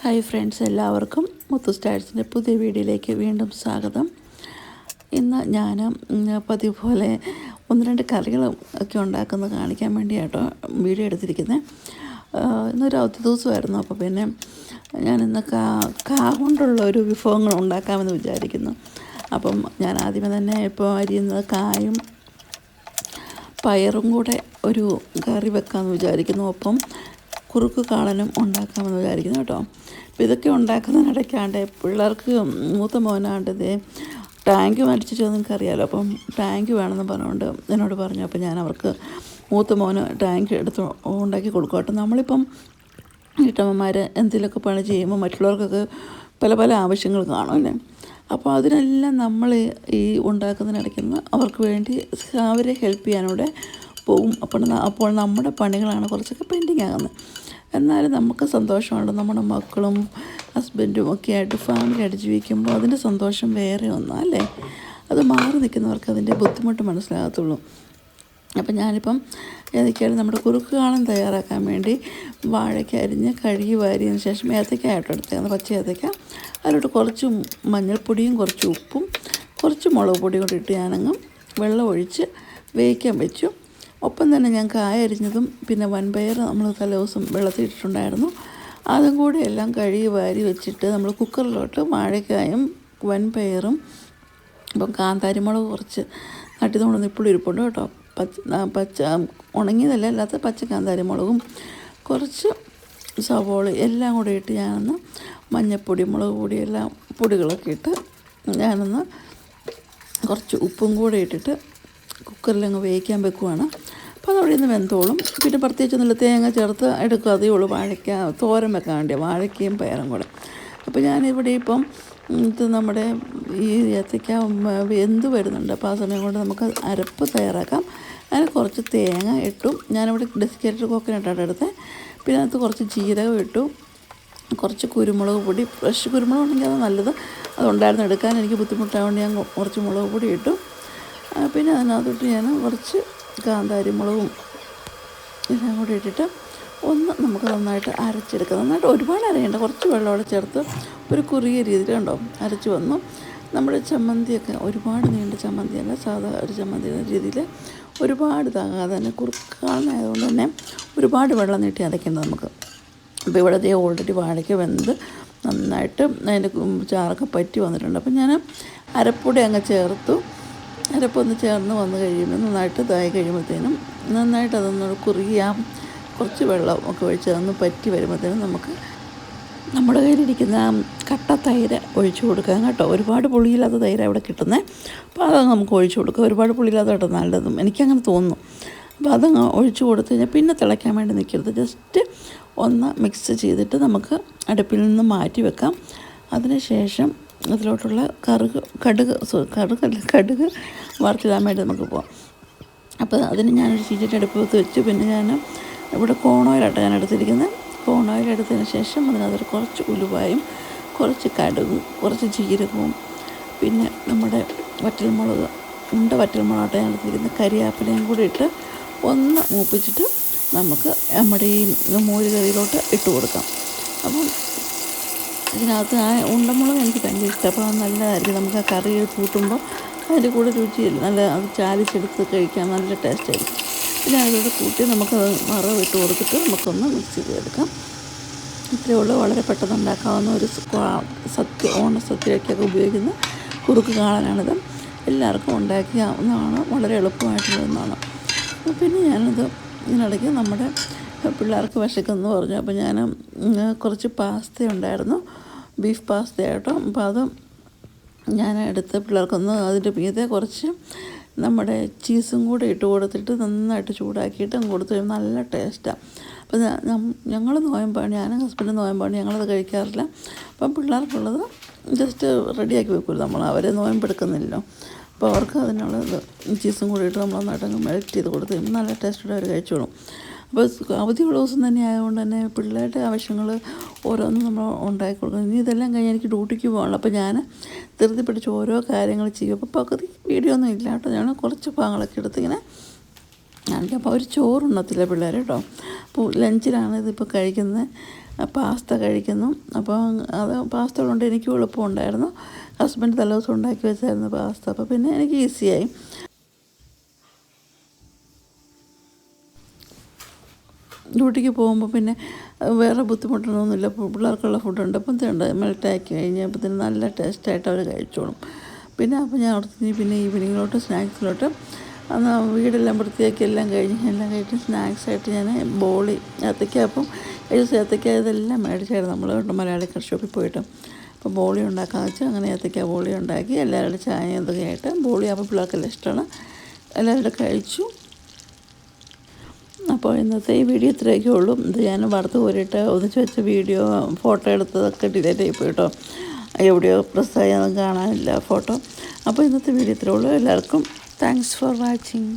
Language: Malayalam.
ഹായ് ഫ്രണ്ട്സ് എല്ലാവർക്കും മുത്തു സ്റ്റാഴ്സിന്റെ പുതിയ വീഡിയോയിലേക്ക് വീണ്ടും സ്വാഗതം. ഇന്ന് ഞാൻ പതിവ് പോലെ ഒന്ന് രണ്ട് കറികളും ഒക്കെ ഉണ്ടാക്കുന്നത് കാണിക്കാൻ വേണ്ടിയാട്ടോ വീഡിയോ എടുത്തിരിക്കുന്നത്. ഇന്നൊരു അവധി ദിവസമായിരുന്നു അപ്പോൾ പിന്നെ ഞാൻ ഇന്ന് കാ കാ കൊണ്ടുള്ള ഒരു വിഭവങ്ങൾ ഉണ്ടാക്കാമെന്ന് വിചാരിക്കുന്നു. അപ്പം ഞാൻ ആദ്യമേ തന്നെ ഇപ്പോൾ അരിയുന്നത് കായും പയറും കൂടെ ഒരു കറി വെക്കാമെന്ന് വിചാരിക്കുന്നു. ഒപ്പം കുറുക്ക് കാളനും ഉണ്ടാക്കാമെന്ന് വിചാരിക്കുന്നു കേട്ടോ. അപ്പോൾ ഇതൊക്കെ ഉണ്ടാക്കുന്നതിനിടയ്ക്കാണ്ട് പിള്ളേർക്ക് മൂത്ത മോനാണ്ട് ഇതേ ടാങ്ക് മരിച്ചിട്ട് നിങ്ങൾക്ക് അറിയാമല്ലോ അപ്പം ടാങ്ക് വേണമെന്ന് പറഞ്ഞുകൊണ്ട് എന്നോട് പറഞ്ഞു. അപ്പോൾ ഞാൻ അവർക്ക് മൂത്ത മോന് ടാങ്ക് എടുത്ത് ഉണ്ടാക്കി കൊടുക്കും കേട്ടോ. നമ്മളിപ്പം വീട്ടമ്മമാർ എന്തെങ്കിലുമൊക്കെ പണി ചെയ്യുമ്പോൾ മറ്റുള്ളവർക്കൊക്കെ പല പല ആവശ്യങ്ങൾ കാണും അല്ലേ? അപ്പോൾ അതിനെല്ലാം നമ്മൾ ഈ ഉണ്ടാക്കുന്നതിനിടയ്ക്ക് അവർക്ക് വേണ്ടി അവരെ ഹെൽപ്പ് ചെയ്യാനൂടെ പോകും അപ്പോൾ അപ്പോൾ നമ്മുടെ പണികളാണ് കുറച്ചൊക്കെ പെൻഡിങ് ആകുന്നത് എന്നാലും നമുക്ക് സന്തോഷമുണ്ട് നമ്മുടെ മക്കളും ഹസ്ബൻഡും ഒക്കെ ആയിട്ട് ഫാമിലി ആയിട്ട് ജീവിക്കുമ്പോൾ അതിന്റെ സന്തോഷം വേറെ ഒന്നാണ് അല്ലേ? അത് മാറി നിൽക്കുന്നവർക്ക് അതിന്റെ ബുദ്ധിമുട്ട് മനസ്സിലാകത്തുള്ളൂ. അപ്പം ഞാനിപ്പം ഏതൊക്കെയാണ് നമ്മുടെ കുറുക്ക് കാളം തയ്യാറാക്കാൻ വേണ്ടി വാഴയ്ക്ക അരിഞ്ഞ് കഴുകി വാരിയതിന് ശേഷം ഏത്തയ്ക്ക ആയിട്ട് എടുത്തേക്കുന്നത് പച്ച ഏത്തയ്ക്ക. അതിലോട്ട് കുറച്ച് മഞ്ഞൾപ്പൊടിയും കുറച്ച് ഉപ്പും കുറച്ച് മുളക് പൊടിയും കൂടി ഇട്ട് ഞാനങ്ങ് വെള്ളം ഒഴിച്ച് വേവിക്കാൻ വെച്ചു. ഒപ്പം തന്നെ ഞാൻ കായ അരിഞ്ഞതും പിന്നെ വൻപയർ നമ്മൾ തലേദിവസം വെള്ളത്തിലിട്ടിട്ടുണ്ടായിരുന്നു. അതും കൂടെ എല്ലാം കഴുകി വാരി വെച്ചിട്ട് നമ്മൾ കുക്കറിലോട്ട് വാഴക്കായും വൻപയറും ഇപ്പം കാന്താരിമുളക് കുറച്ച് നട്ടിയത് കൊണ്ടൊന്ന് ഇപ്പോഴും ഇരിപ്പുണ്ട് കേട്ടോ. പച്ച പച്ച ഉണങ്ങിയതല്ല അല്ലാത്ത പച്ച കാന്താരിമുളകും കുറച്ച് സവോള എല്ലാം കൂടെ ഇട്ട് ഞാനൊന്ന് മഞ്ഞൾപ്പൊടി മുളക് പൊടി എല്ലാം പൊടികളൊക്കെ ഇട്ട് ഞാനൊന്ന് കുറച്ച് ഉപ്പും കൂടെ ഇട്ടിട്ട് കുക്കറിലങ്ങ് വേവിക്കാൻ വെക്കുവാണ്. അപ്പോൾ അതവിടെ നിന്ന് വെന്തോളും. പിന്നെ പ്രത്യേകിച്ച് നല്ല തേങ്ങ ചേർത്ത് എടുക്കുക. അതേ ഉള്ളൂ. വാഴയ്ക്ക തോരൻ വെക്കാൻ വേണ്ടി? വാഴയ്ക്കയും പയറും കൂടെ. അപ്പോൾ ഞാനിവിടെ ഇപ്പം ഇത് നമ്മുടെ ഈ ഏത്തയ്ക്ക വെന്ത് വരുന്നുണ്ട്. അപ്പോൾ ആ സമയം കൊണ്ട് നമുക്ക് അരപ്പ് തയ്യാറാക്കാം. അതിന് കുറച്ച് തേങ്ങ ഇട്ടു. ഞാനിവിടെ ഡെസിക്കേറ്റഡ് കോക്കനട്ടാണ് എടുത്തത് പിന്നെ അതിനകത്ത് കുറച്ച് ജീരകം ഇട്ടു. കുറച്ച് കുരുമുളക് പൊടി. ഫ്രഷ് കുരുമുളക് ഉണ്ടെങ്കിൽ അത് നല്ലത്. അതുണ്ടായിരുന്നു എടുക്കാൻ എനിക്ക് ബുദ്ധിമുട്ടായതുകൊണ്ട് ഞാൻ കുറച്ച് മുളക് പൊടി ഇട്ടു. പിന്നെ അതിനകത്തോട്ട് ഞാൻ കുറച്ച് കാന്താരി മുളകും എല്ലാം കൂടി ഇട്ടിട്ട് ഒന്ന് നമുക്ക് നന്നായിട്ട് അരച്ചെടുക്കാം. നന്നായിട്ട് ഒരുപാട് അരയേണ്ട കുറച്ച് വെള്ളമോടെ ചേർത്ത് ഒരു കുറിയ രീതിയിൽ കണ്ടോ? അരച്ച് വന്നു. നമ്മുടെ ചമ്മന്തിയൊക്കെ ഒരുപാട് നീണ്ട ചമ്മന്തിയല്ല സാധാ ഒരു ചമ്മന്തി എന്ന രീതിയിൽ ഒരുപാട് ഇതാകാതെ തന്നെ കുറുക്കാനായതുകൊണ്ട് തന്നെ ഒരുപാട് വെള്ളം നീട്ടി അരയ്ക്കേണ്ടത് നമുക്ക്. അപ്പോൾ ഇവിടെ ദേ ഓൾറെഡി വാഴയ്ക്ക് വെന്ത് നന്നായിട്ട് അതിന്റെ ചാറൊക്കെ പറ്റി വന്നിട്ടുണ്ട്. അപ്പം ഞാൻ അരപ്പൊടി അങ്ങ് ചേർത്തു. അരപ്പൊന്ന് ചേർന്ന് വന്ന് കഴിയുമ്പോൾ നന്നായിട്ട് ഇതായി കഴിയുമ്പോഴത്തേനും നന്നായിട്ട് അതൊന്ന് കുറിയാം കുറച്ച് വെള്ളം ഒക്കെ ഒഴിച്ച് അതൊന്ന് പറ്റി വരുമ്പോഴത്തേനും നമുക്ക് നമ്മുടെ കയ്യിലിരിക്കുന്ന കട്ട തൈര് ഒഴിച്ചു കൊടുക്കാം കേട്ടോ. ഒരുപാട് പുളിയില്ലാത്ത തൈര് അവിടെ കിട്ടുന്നത് അപ്പോൾ അത് നമുക്ക് ഒഴിച്ചു കൊടുക്കുക ഒരുപാട് പുളിയില്ലാത്ത കേട്ടോ നല്ലതും. എനിക്കങ്ങനെ തോന്നുന്നു. അപ്പോൾ അതങ്ങ് ഒഴിച്ചു കൊടുത്തു കഴിഞ്ഞാൽ പിന്നെ തിളയ്ക്കാൻ വേണ്ടി നിൽക്കരുത്. ജസ്റ്റ് ഒന്ന് മിക്സ് ചെയ്തിട്ട് നമുക്ക് അടുപ്പിൽ നിന്ന് മാറ്റി വെക്കാം. അതിനുശേഷം അതിലോട്ടുള്ള കറുക് കടുക് കടുകല്ല കടുക് വറുത്തിടാൻ വേണ്ടി നമുക്ക് പോകാം അപ്പോൾ അതിന് ഞാനൊരു ചീച്ചിട്ട് അടുപ്പ് വെച്ച് വെച്ചു. പിന്നെ ഞാൻ ഇവിടെ കോണോയിലാട്ടോ ഞാൻ എടുത്തിരിക്കുന്നത്. കോണോയിൽ എടുത്തതിന് ശേഷം അതിനകത്ത് കുറച്ച് ഉലുവായും കുറച്ച് കടുകും കുറച്ച് ജീരകവും പിന്നെ നമ്മുടെ വറ്റൽമുളക് ഉണ്ട വറ്റൽമുളകാട്ടോ ഞാൻ എടുത്തിരിക്കുന്നത്. കരിയാപ്പിലയും കൂടി ഇട്ട് ഒന്ന് മൂപ്പിച്ചിട്ട് നമുക്ക് നമ്മുടെ ഈ മോര് കറിയിലോട്ട് ഇട്ട് കൊടുക്കാം. അപ്പം ഇതിനകത്ത് ആ ഉണ്ടമുളക് എനിക്ക് ഭയങ്കര ഇഷ്ടം. അപ്പോൾ അത് നല്ലതായിരിക്കും. നമുക്ക് ആ കറി കൂട്ടുമ്പോൾ അതിന്റെ കൂടെ രുചിയില്ല? നല്ല അത് ചാലിച്ചെടുത്ത് കഴിക്കാൻ നല്ല ടേസ്റ്റ് ആയിരിക്കും. പിന്നെ അതിലൂടെ കൂട്ടി നമുക്കത് ഇട്ട് കൊടുത്തിട്ട് നമുക്കൊന്ന് മിക്സ് ചെയ്തെടുക്കാം. ഇത്രയേ ഉള്ളൂ. വളരെ പെട്ടെന്ന് ഉണ്ടാക്കാവുന്ന ഒരു സത്യ ഓണ സദ്യ ഓണസദ്യയ്ക്കൊക്കെ ഉപയോഗിക്കുന്ന കുറുക്ക് കാളനാണിത്. എല്ലാവർക്കും ഉണ്ടാക്കിയാവുന്നതാണ്. വളരെ എളുപ്പമായിട്ടുള്ളതാണ് പിന്നെ ഞാനത് ഇതിനിടയ്ക്ക് നമ്മുടെ പിള്ളേർക്ക് വിശക്കെന്ന് പറഞ്ഞു. അപ്പോൾ ഞാൻ കുറച്ച് പാസ്ത ഉണ്ടായിരുന്നു ബീഫ് പാസ്ത കേട്ടോ അപ്പോൾ അത് ഞാൻ എടുത്ത് പിള്ളേർക്കൊന്ന് അതിന്റെ മീതെ കുറച്ച് നമ്മുടെ ചീസും കൂടെ ഇട്ട് കൊടുത്തിട്ട് നന്നായിട്ട് ചൂടാക്കിയിട്ട് അങ്ങ് കൊടുത്തു നല്ല ടേസ്റ്റാണ് അപ്പം ഞങ്ങൾ നോയമ്പാണ് ഞാനും ഹസ്ബൻഡ് നോയമ്പാണ് ഞങ്ങളത് കഴിക്കാറില്ല. അപ്പം പിള്ളേർക്കുള്ളത് ജസ്റ്റ് റെഡിയാക്കി വെക്കുമല്ലോ നമ്മൾ അവരെ നോയമ്പെടുക്കുന്നില്ലല്ലോ. അപ്പോൾ അവർക്ക് അതിനുള്ള ഇത് ചീസും കൂടി ഇട്ട് നമ്മൾ നന്നായിട്ട് മെൽറ്റ് ചെയ്ത് കൊടുത്ത് നല്ല ടേസ്റ്റോടെ അവർ കഴിച്ചോളും. അപ്പോൾ അവധിയുള്ള ദിവസം തന്നെ ആയതുകൊണ്ട് തന്നെ പിള്ളേരുടെ ആവശ്യങ്ങൾ ഓരോന്നും നമ്മൾ ഉണ്ടാക്കി കൊടുക്കണം. ഇനി ഇതെല്ലാം കഴിഞ്ഞ് എനിക്ക് ഡ്യൂട്ടിക്ക് പോകണം അപ്പോൾ ഞാൻ ധൃതി പിടിച്ച് ഓരോ കാര്യങ്ങൾ ചെയ്യും. അപ്പോൾ പകുതി വീഡിയോ ഒന്നും ഇല്ല കേട്ടോ. ഞാൻ കുറച്ച് ഭാഗങ്ങളൊക്കെ എടുത്ത് ഇങ്ങനെ കാണിക്കാം. അപ്പോൾ അവർ ചോറുണ്ണത്തില്ല പിള്ളേർ കേട്ടോ. അപ്പോൾ ലഞ്ചിലാണ് ഇതിപ്പോൾ കഴിക്കുന്നത്. പാസ്ത കഴിക്കുന്നു. അപ്പോൾ അത് പാസ്ത കൊണ്ട് എനിക്കും എളുപ്പമുണ്ടായിരുന്നു. ഹസ്ബൻഡ് തലേ ദിവസം ഉണ്ടാക്കി വെച്ചായിരുന്നു പാസ്ത. അപ്പോൾ പിന്നെ എനിക്ക് ഈസിയായി. ഡ്യൂട്ടിക്ക് പോകുമ്പോൾ പിന്നെ വേറെ ബുദ്ധിമുട്ടൊന്നുമില്ല. പിള്ളേർക്കുള്ള ഫുഡുണ്ട് അപ്പം ഇതുണ്ട്. മെൽറ്റാക്കി കഴിഞ്ഞപ്പോഴത്തേന് നല്ല ടേസ്റ്റായിട്ട് അവർ കഴിച്ചോളും. പിന്നെ അപ്പോൾ ഞാൻ അവിടെ പിന്നെ ഈവനിങ്ങിലോട്ട് സ്നാക്സിലോട്ട് അന്ന് വീടെല്ലാം വൃത്തിയാക്കി എല്ലാം കഴിഞ്ഞ് എല്ലാം കഴിഞ്ഞ് സ്നാക്സായിട്ട് ഞാൻ ബോളി ഏത്തയ്ക്ക അപ്പം ഏത് ഏത്തയ്ക്ക ഇതെല്ലാം മേടിച്ചായിരുന്നു. നമ്മൾ മലയാളി കറി ഷോപ്പിൽ പോയിട്ട്. അപ്പോൾ ബോളി ഉണ്ടാക്കാമെന്ന് വെച്ചാൽ അങ്ങനെ ഏത്തയ്ക്ക ബോളി ഉണ്ടാക്കി എല്ലാവരുടെ ചായ എന്തൊക്കെ ആയിട്ട് ബോളി അപ്പോൾ പിള്ളേർക്കെല്ലാം ഇഷ്ടമാണ്. എല്ലാവരുടെ കഴിച്ചു. അപ്പോൾ ഇന്നത്തെ ഈ വീഡിയോ ഇത്രയൊക്കെ ഉള്ളൂ. ഇത് ഞാൻ വറുത്ത് കോരിയിട്ട് ഒന്നിച്ച് വെച്ച വീഡിയോ ഫോട്ടോ എടുത്തതൊക്കെ ഡിലേറ്റ് ആയി പോയി കേട്ടോ. എവിടെയോ പ്രസ്സായി ഒന്നും കാണാനില്ല ഫോട്ടോ. അപ്പോൾ ഇന്നത്തെ വീഡിയോ ഇത്രയേ ഉള്ളൂ. എല്ലാവർക്കും താങ്ക്സ് ഫോർ വാച്ചിങ്